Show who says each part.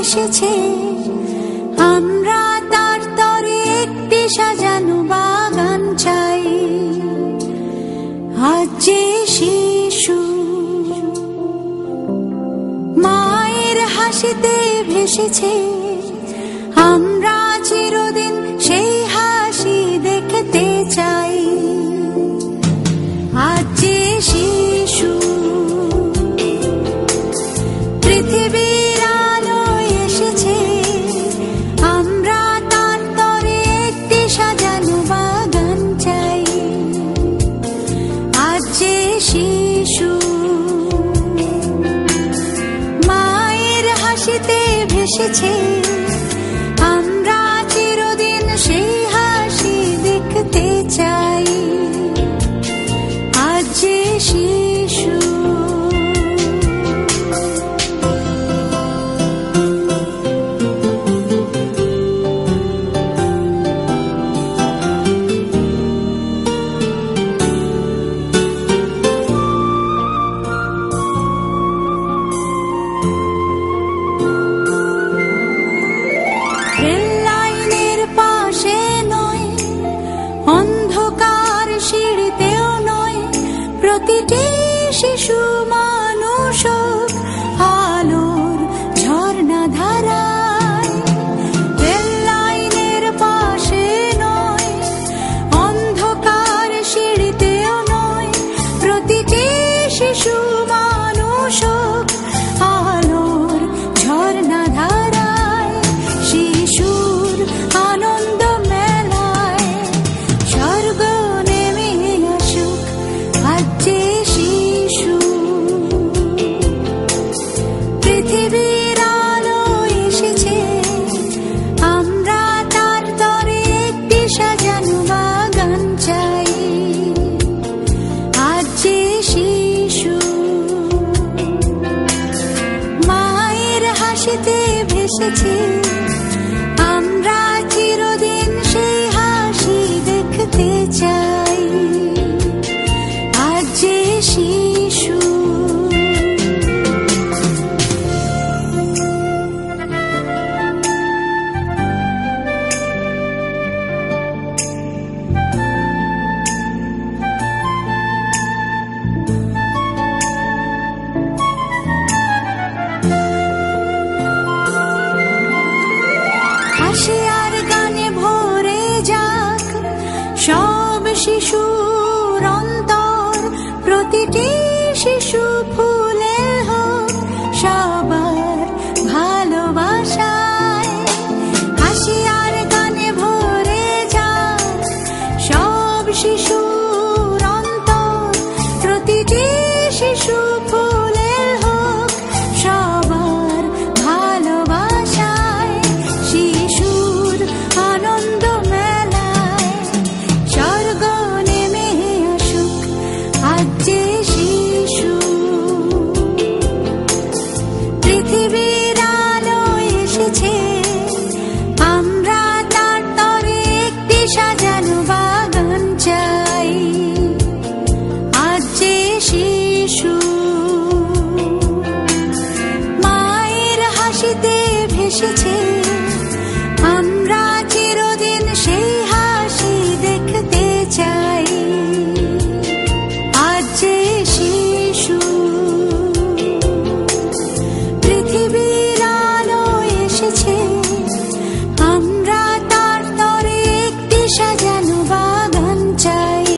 Speaker 1: এসেছে। আমরা তার তরে একটি সাজানো বাগান চাই। আজ যে শিশু মায়ের হাসিতে ভেসেছে, আমরা চিরদিন সেই হাসি দেখতে চাই। আজ যে শিশু ভেসেছে আমরা शिशुमा ভেসেছে আমরা চিরদিন সেই হাসি দেখতে চাই। আজ যে